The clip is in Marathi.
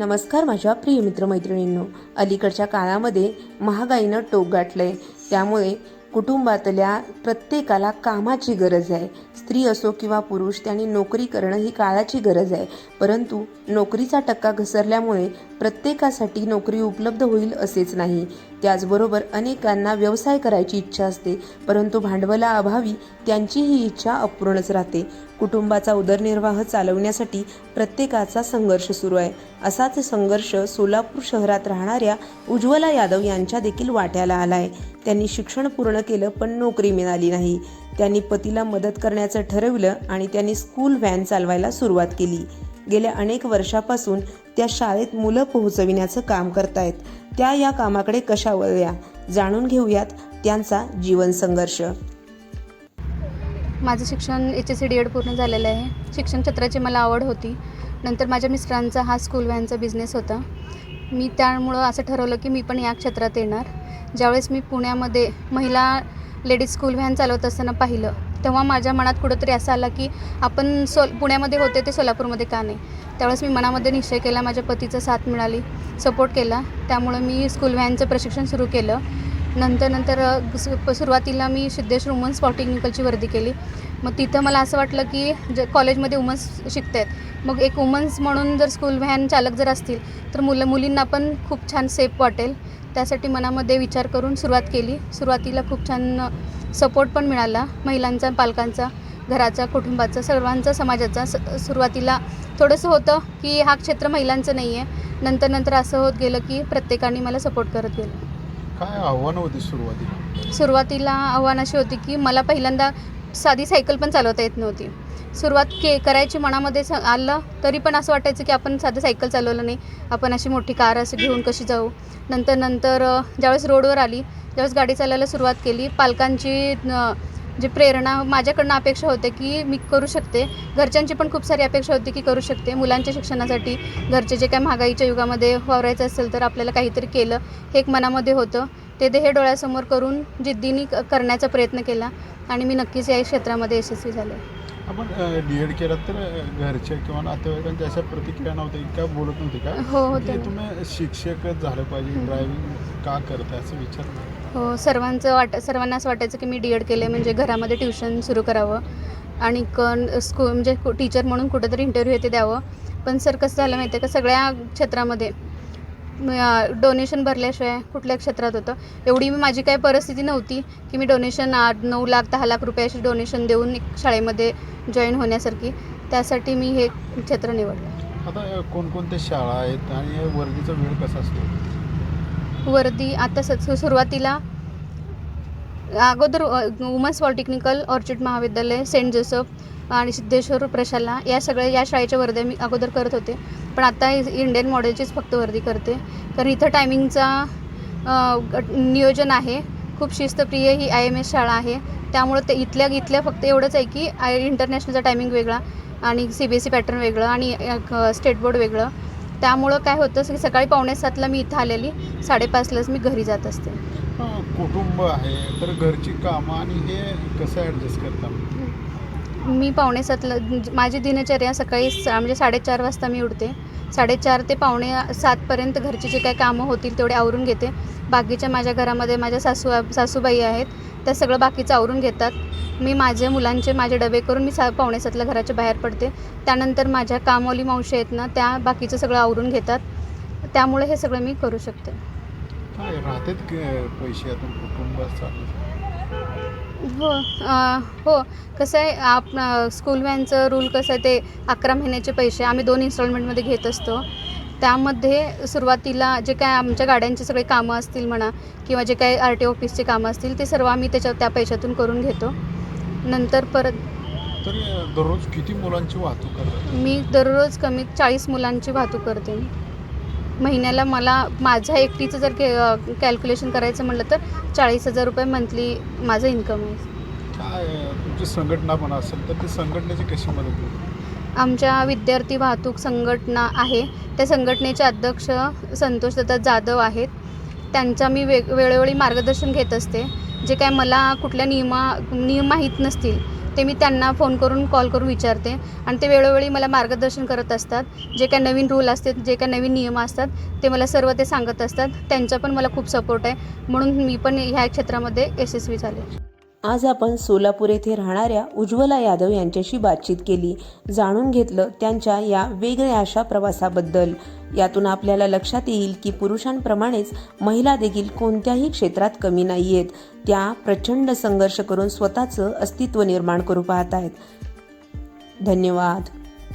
नमस्कार माझ्या प्रिय मित्रमैत्रिणींनो. अलीकडच्या काळामध्ये महागाईनं टोक गाठलंय. त्यामुळे कुटुंबातल्या प्रत्येकाला कामाची गरज आहे. स्त्री असो किंवा पुरुष त्यांनी नोकरी करणं ही काळाची गरज आहे. परंतु नोकरीचा टक्का घसरल्यामुळे प्रत्येकासाठी नोकरी उपलब्ध होईल असेच नाही. त्याचबरोबर अनेकांना व्यवसाय करायची इच्छा असते परंतु भांडवलाअभावी त्यांची ही इच्छा अपूर्णच राहते. कुटुंबाचा उदरनिर्वाह चालवण्यासाठी प्रत्येकाचा संघर्ष सुरू आहे. असाच संघर्ष सोलापूर शहरात राहणाऱ्या उज्ज्वला यादव यांच्या देखील वाट्याला आला आहे त्यांनी शिक्षण पूर्ण केलं पण नोकरी मिळाली नाही. त्यांनी पतीला मदत करण्याचं ठरवलं आणि त्यांनी स्कूल व्हॅन चालवायला सुरुवात केली. गेल्या अनेक वर्षापासून त्या शाळेत मुलं पोहोचविण्याचं काम करतायत. त्या या कामाकडे कशा वळल्या? जाणून घेऊयात त्यांचा जीवन संघर्ष. माझं शिक्षण H S C D Ed पूर्ण झालेलं आहे. शिक्षण क्षेत्राची मला आवड होती. नंतर माझ्या मिस्टरांचा हा स्कूल व्हॅनचा बिझनेस होता. मी त्यामुळं असं ठरवलं की मी पण या क्षेत्रात येणार. ज्यावेळेस मी पुण्यामध्ये महिला लेडीज स्कूल व्हॅन चालवत असताना पाहिलं तेव्हा माझ्या मनात कुठंतरी असं आलं की आपण सोल पुण्यामध्ये होते ते सोलापूरमध्ये का नाही? त्यावेळेस मी मनामध्ये निश्चय केला माझ्या पतीचा साथ मिळाली सपोर्ट केला. त्यामुळं मी स्कूल व्हॅनचं प्रशिक्षण सुरू केलं. नंतर नंतर सुरुवातीला मी सिद्धेश्वर स्पॉटिंग निकलची वर्दी केली. मग तिथं मला असं वाटलं की जे कॉलेजमध्ये वुमन्स शिकत आहेत मग एक वुमन्स म्हणून जर स्कूल व्हॅन चालक जर असतील तर मुलं मुलींना पण खूप छान सेफ वाटेल. त्यासाठी मनामध्ये विचार करून सुरुवात केली. सुरुवातीला खूप छान सपोर्ट पण मिळाला महिलांचा पालकांचा घराचा कुटुंबाचा सर्वांचा समाजाचा. स सुरुवातीला थोडंसं होतं की हा क्षेत्र महिलांचं नाही आहे. नंतर नंतर असं होत गेलं की प्रत्येकाने मला सपोर्ट करत गेलं. काय आव्हानं होती सुरुवातीला? सुरुवातीला आव्हान अशी होती की मला पहिल्यांदा साधी सायकल पण चालवता येत नव्हती. सुरुवात के करायची मनामध्ये स- आलं तरी पण असं वाटायचं की आपण साधं सायकल चालवलं नाही. आपण अशी मोठी कार असं घेऊन कशी जाऊ? नंतर नंतर ज्यावेळेस रोडवर आली ज्यावेळेस गाडी चालायला सुरुवात केली पालकांची जी प्रेरणा माझ्याकडनं अपेक्षा होते की मी करू शकते. घरच्यांची पण खूप सारी अपेक्षा होती की करू शकते. मुलांच्या शिक्षणासाठी घरचे जे काय महागाईच्या युगामध्ये वावरायचं असेल तर आपल्याला काहीतरी केलं हे एक मनामध्ये होतं. ते ध्येय डोळ्यासमोर करून जिद्दीने करण्याचा प्रयत्न केला आणि मी नक्कीच या क्षेत्रामध्ये यशस्वी झाले. आपण डी एड केलं तर अ, घरच्या किंवा नातेवाईकांच्या अशा प्रतिक्रिया नव्हत्या काय बोलत नव्हते का? हो होते. ना. तुम्ही शिक्षकच झालं पाहिजे ड्रायव्हिंग का करताय असं विचारलं. हो सर्वांचं वाट सर्वांना असं वाटायचं की मी डी एड केलं म्हणजे घरामध्ये ट्युशन सुरू करावं आणि स्कूल म्हणजे टीचर म्हणून कुठेतरी इंटरव्ह्यू येते द्यावं. पण सर कसं झालं माहिती आहे का सगळ्या क्षेत्रामध्ये डोनेशन भरल्याशिवाय कुठल्या क्षेत्रात होतं? एवढी मी माझी काही परिस्थिती नव्हती की मी डोनेशन आठ नऊ लाख दहा लाख रुपयाची डोनेशन देऊन एक शाळेमध्ये जॉईन होण्यासारखी. त्यासाठी मी हे क्षेत्र निवडलं. आता कोणकोणत्या शाळा आहेत आणि या वर्गीचा वेळ कसा असतो? वर्दी आता सुरुवातीला अगोदर वुमन्स पॉलिटेक्निकल ऑर्चिड महाविद्यालय सेंट जोसेफ आणि सिद्धेश्वर प्रशाला या सगळ्या या शाळेच्या वर्ध्या मी अगोदर करत होते. पण आता इंडियन मॉडेलचीच फक्त वर्दी करते. कारण इथं टायमिंगचा नियोजन आहे. खूप शिस्तप्रिय ही आय एम एस शाळा आहे. त्यामुळं ते इथल्या इथल्या फक्त एवढंच आहे की आय इंटरनॅशनलचा टायमिंग वेगळा आणि C B S C pattern वेगळं आणि स्टेट बोर्ड वेगळं. त्यामुळं काय होतं की सकाळी पावणे सातला मी इथं आलेली. साडेपाचलाच मी घरी जात असते. कुटुंब आहे तर घरची कामं आणि हे कसं ॲडजस्ट करता? मी पावणे सातला म्हणजे माझी दिनचर्या सकाळी सा म्हणजे साडेचार वाजता मी उठते. साडेचार ते पावणे सातपर्यंत घरची जे काही कामं होतील तेवढे आवरून घेते. बाकीच्या माझ्या घरामध्ये माझ्या सासू सासूबाई आहेत त्या सगळं बाकीचं आवरून घेतात. मी माझ्या मुलांचे माझे डबे करून मी सा पावणे सातला घराच्या बाहेर पडते. त्यानंतर माझ्या कामवाली मावशी आहेत ना त्या बाकीचं सगळं आवरून घेतात. त्यामुळे हे सगळं मी करू शकते. पैसे हो हो. कसं आहे आप स्कूल व्हॅनचं रूल कसं आहे ते अकरा महिन्याचे पैसे आम्ही दोन इन्स्टॉलमेंटमध्ये घेत असतो. त्यामध्ये सुरुवातीला जे काय आमच्या गाड्यांची सगळी कामं असतील म्हणा किंवा जे काही आर टी ऑफिसची कामं असतील ते सर्व आम्ही त्याच्या त्या पैशातून करून घेतो. नंतर परत दररोज किती मुलांची वाहतूक मी दररोज कमीत चाळीस मुलांची वाहतूक करते. महिन्याला मला माझ्या एकटीचं जर के कॅल्क्युलेशन करायचं म्हटलं तर चाळीस हजार रुपये मंथली माझं इन्कम आहे. काय तुमची संघटना पण असेल तर ती संघटनेची कशी मदत होईल? आमच्या विद्यार्थी वाहतूक संघटना आहे. त्या संघटनेचे अध्यक्ष संतोषदत्त जाधव आहेत. त्यांचा मी वेग वेळोवेळी मार्गदर्शन घेत असते. जे काय मला कुठल्या नियमा नियम माहीत नसतील ते मी त्यांना फोन करून कॉल करून विचारते. आणि ते वेळोवेळी मला मार्गदर्शन करत असतात. जे काय नवीन रूल असतात जे काय नवीन नियम असतात ते मला सर्व ते सांगत असतात. त्यांचा पण मला खूप सपोर्ट आहे. म्हणून मी पण ह्या क्षेत्रामध्ये यशस्वी झाले. आज आपण सोलापूर येथे राहणाऱ्या उज्ज्वला यादव यांच्याशी बातचीत केली. जाणून घेतलं त्यांच्या या वेगळ्या अशा प्रवासाबद्दल. यातून आपल्याला लक्षात येईल की पुरुषांप्रमाणेच महिला देखील कोणत्याही क्षेत्रात कमी नाही आहेत त्या प्रचंड संघर्ष करून स्वतःचं अस्तित्व निर्माण करू पाहत आहेत. धन्यवाद.